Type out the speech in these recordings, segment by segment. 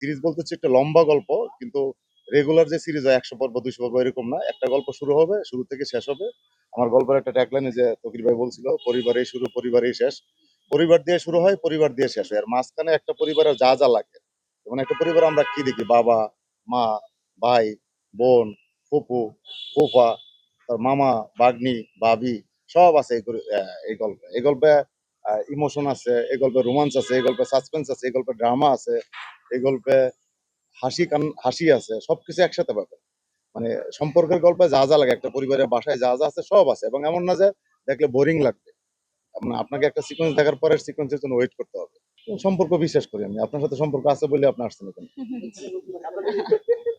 Series বলতে হচ্ছে একটা লম্বা গল্প, কিন্তু রেগুলার যে সিরিজ হয়, একশো পর্ব দুশো পর্ব এরকম না। একটা গল্প শুরু হবে, শুরু থেকে শেষ হবে। আমার গল্পের একটা ট্যাগলাইনে যে তকির ভাই বলছিল, পরিবারেই শুরু, পরিবারেই শেষ। পরিবার দিয়ে শুরু হয়, পরিবার দিয়ে শেষ হয়। আর মাঝখানে একটা পরিবারের যা যা লাগে। যেমন একটা পরিবার আমরা কি দেখি? বাবা, মা, ভাই, বোন, ফুপু, ফুফা মামা বাগনি বাবি সব আছে এই গল্পে এই গল্পে। ইমোশন আছে, এই গল্পে রোমান্স আছে, এই গল্পে সাসপেন্স আছে, এই গল্পে ড্রামা আছে, এই গল্পে হাসি কান, হাসি আছে, সবকিছু একসাথে পাবে। মানে সম্পর্কের গল্পে যা যা লাগে, একটা পরিবারের বাসায় যা যা আছে সব আছে, এবং এমন না যে দেখলে বোরিং লাগবে। মানে আপনাকে একটা সিকোয়েন্স দেখার পরে সিকোয়েন্সের জন্য ওয়েট করতে হবে। সম্পর্ক বিশ্বাস করি আমি, আপনার সাথে সম্পর্ক আছে বলে আপনি আসছেন এখানে।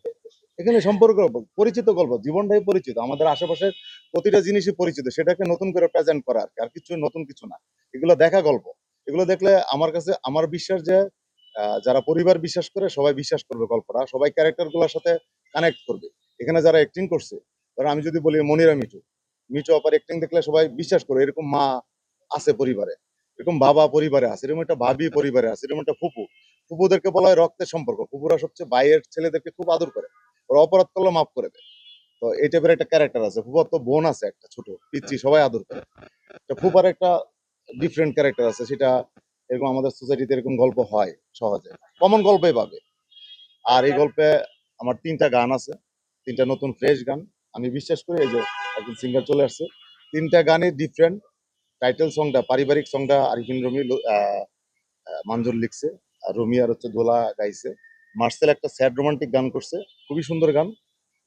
এখানে সম্পর্ক, পরিচিত গল্প, জীবনটাই পরিচিত, আমাদের আশেপাশে প্রতিটা জিনিসই পরিচিত, সেটাকে নতুন করে প্রেজেন্ট করা আর কি। আর কিছু নতুন কিছু না। এগুলো দেখা গল্প, এগুলো দেখলে আমার কাছে, আমার বিশ্বাস যে যারা পরিবার বিশ্বাস করে, সবাই বিশ্বাস করবে গল্পটা, সবাই ক্যারেক্টারগুলোর সাথে কানেক্ট করবে। এখানে যারা অ্যাক্টিং করছে, ধরো আমি যদি বলি মনিরা মিঠু মিঠু আপার অ্যাক্টিং দেখলে সবাই বিশ্বাস করে এরকম মা আছে পরিবারে, এরকম বাবা পরিবারে আছে, এরকম একটা ভাবি পরিবারে আছে, এরকম একটা ফুপু। ফুপুদেরকে বলা হয় রক্তের সম্পর্ক, ফুপুরা সবচেয়ে বাইরের ছেলেদেরকে খুব আদর করে। ওরা অপরাধ করলে মাফ করে দেয় তো এই টাইপের একটা ক্যারেক্টার আছে। ফুপার তো বোন আছে একটা, ছোট। পিচ্ছি সবাই আদর করে। তো ফুপার একটা ডিফারেন্ট ক্যারেক্টার আছে। সেটা এরকম আমাদের সোসাইটিতে এরকম গল্প হয় সহজে। কমন গল্পই পাবে। আর এই গল্পে আমার তিনটা গান আছে। তিনটা নতুন ফ্রেশ গান। আমি বিশ্বাস করি এই যে একজন সিঙ্গার চলে আসছে। তিনটা গানই ডিফারেন্ট টাইটেল সংটা পারিবারিক সংটা আরিফিন রমি মানজুর লিখছে। আর রমি আর হচ্ছে দোলা গাইছে। মার্সেল একটা স্যাড রোমান্টিক গান করছে খুবই সুন্দর গান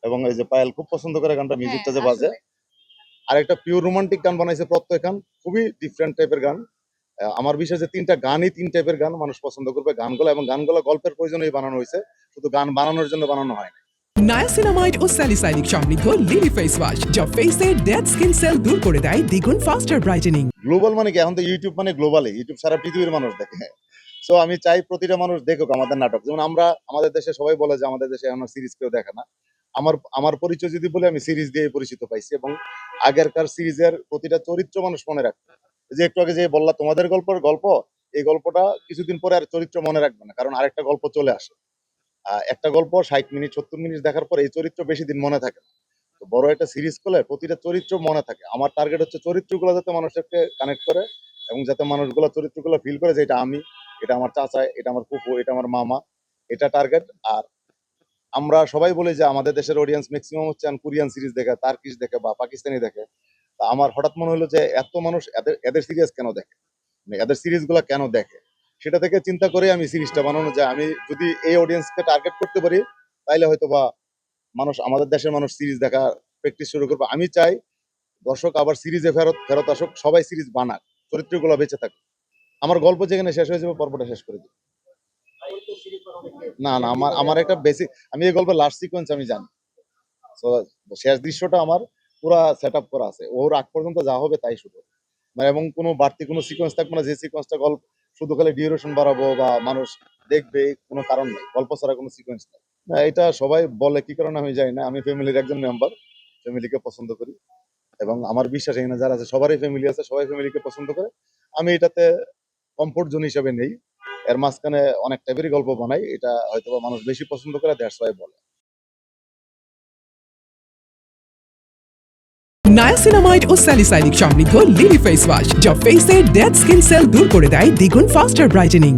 এবং এই যে পায়েল খুব পছন্দ করে গানটা মিউজিকটা যে বাজে। আর একটা পিওর রোমান্টিক গান বানাইছে প্রত্যয় খান খুবই ডিফারেন্ট টাইপের গান। আহ, আমার বিশ্বাস যে তিনটা গানই তিন টাইপের গান মানুষ পছন্দ করবে গানগুলো এবং গানগুলো গল্পের প্রয়োজনেই বানানো হয়েছে শুধু গান বানানোর জন্য বানানো হয় নায়াসিনামাইড ও স্যালিসাইনিক সমৃদ্ধ লিলি ফেস ওয়াশ যা ফেসের ডেড স্কিন সেল দূর করে দেয় দ্বিগুণ ফাস্টার ব্রাইটেনিং গ্লোবাল মানে কি? এখন তো ইউটিউব মানে গ্লোবালে ইউটিউব সারা পৃথিবীর মানুষ দেখে। সো আমি চাই প্রতিটা মানুষ দেখুক আমাদের নাটক। যেমন আমরা, আমাদের দেশে সবাই বলে যে আমাদের দেশে এখনও সিরিজ কেউ দেখে না। আমার আমার পরিচয় যদি বলে, আমি সিরিজ দিয়ে পরিচিত পাইছি এবং আগেরকার সিরিজের প্রতিটা চরিত্র মানুষ মনে রাখবে। যে একটু আগে যে বললা তোমাদের গল্পের গল্প, এই গল্পটা কিছুদিন পরে আর চরিত্র মনে রাখবে না, কারণ আরেকটা গল্প চলে আসে। একটা গল্প ষাট মিনিট, সত্তর মিনিট দেখার পর এই চরিত্র বেশি দিন মনে থাকে না। তো বড় একটা সিরিজ করলে প্রতিটা চরিত্র মনে থাকে। আমার টার্গেট হচ্ছে চরিত্রগুলো যাতে মানুষকে কানেক্ট করে এবং যাতে মানুষগুলো চরিত্রগুলো ফিল করে যে এটা আমি এটা আমার চাচা, এটা আমার ফুফু, এটা আমার মামা, এটা টার্গেট আর আমরা সবাই বলি যে আমাদের দেশের অডিয়েন্স ম্যাক্সিমাম হচ্ছে কোরিয়ান সিরিজ দেখে তার্কিশ দেখে বা পাকিস্তানি দেখে। তা আমার হঠাৎ মনে হলো যে এত মানুষ এদের এদের সিরিজ কেন দেখে? মানে এদের সিরিজগুলো কেন দেখে? সেটা থেকে চিন্তা করে আমি সিরিজটা বানানো যে আমি যদি এই অডিয়েন্সকে টার্গেট করতে পারি, তাইলে হয়তো বা মানুষ, আমাদের দেশের মানুষ সিরিজ দেখা প্র্যাকটিস শুরু করবে। আমি চাই দর্শক আবার সিরিজে ফেরত ফেরত আসুক, সবাই সিরিজ বানাক, চরিত্রগুলো বেঁচে থাকুক। আমার গল্প যেখানে শেষ হয়ে যাবে পর্বটা শেষ করে দিই না না, আমার আমার একটা বেসিক আমি এই গল্পের লাস্ট সিকোয়েন্স আমি জানি। শেষ দৃশ্যটা আমার পুরা সেট আপ করা আছে। ওর আগ পর্যন্ত যা হবে তাই শুধু মানে এবং কোনো বাড়তি কোনো সিকোয়েন্স থাকবে না, যে সিকোয়েন্সটা গল্প, শুধু খালি ডিউরেশন বাড়াবো বা মানুষ দেখবে, কোনো কারণ নেই। গল্প ছাড়া কোনো সিকোয়েন্স নেই। না, এটা সবাই বলে, কি কারণে আমি জানি না। আমি ফ্যামিলির একজন মেম্বার ফ্যামিলিকে পছন্দ করি। এবং আমার বিশ্বাস এখানে যারা আছে, সবারই ফ্যামিলি আছে, সবাই ফ্যামিলিকে পছন্দ করে। আমি এটাতে কমফোর্ট জোন হিসেবে নেই। এর মাঝখানে অনেক টাইপেরই গল্প বানাই, এটা হয়তো মানুষ বেশি পছন্দ করে দ্যাটস ওয়াই বলে। নায়াসিনামাইড ও স্যালিসাইনিক সমৃদ্ধ লিলি ফেস ওয়াশ যা ফেসের ডেড স্কিন সেল দূর করে দেয় দ্বিগুণ ফাস্টার ব্রাইটেনিং